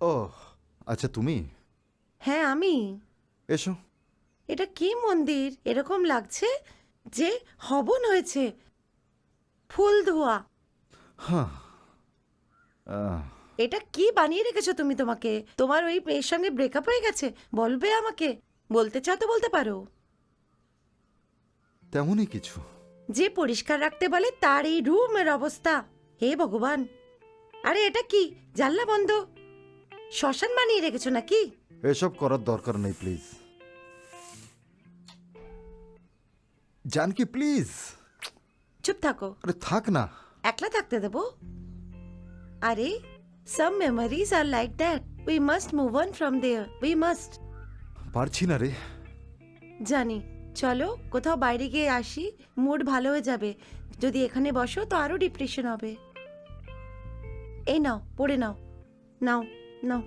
ও আচ্ছা তুমি? হ্যাঁ আমি। এসো। এটা কি মন্দির? এরকম লাগছে যে হবন হয়েছে। ফুল ধোয়া। হ্যাঁ আহ, এটা কি বানিয়ে রেখেছো তুমি তোমাকে? তোমার ওই মেয়ের সঙ্গে ব্রেকআপ হয়ে গেছে? বলবে আমাকে। বলতে চাও তো বলতে পারো। তেমনই কিছু। যে পরিষ্কার রাখতে বলে তার এই রুমের অবস্থা। হে ভগবান। আরে এটা কি? জানলা বন্ধ। শ্মশান বানিয়ে রেখেছো নাকি? এসব করার দরকার নেই প্লিজ। জানকি প্লিজ। চুপ থাকো। আরে থাক না। একলা থাকতে দেবো? আরে some memories are like that we must move on from there we must পারছি না রে। জানি। চলো কোথাও বাইরে গিয়ে আসি। মুড ভালো হয়ে যাবে। যদি এখানে বসো তো আরও ডিপ্রেশন হবে। এই নাও পড়ে নাও। নাও। নাও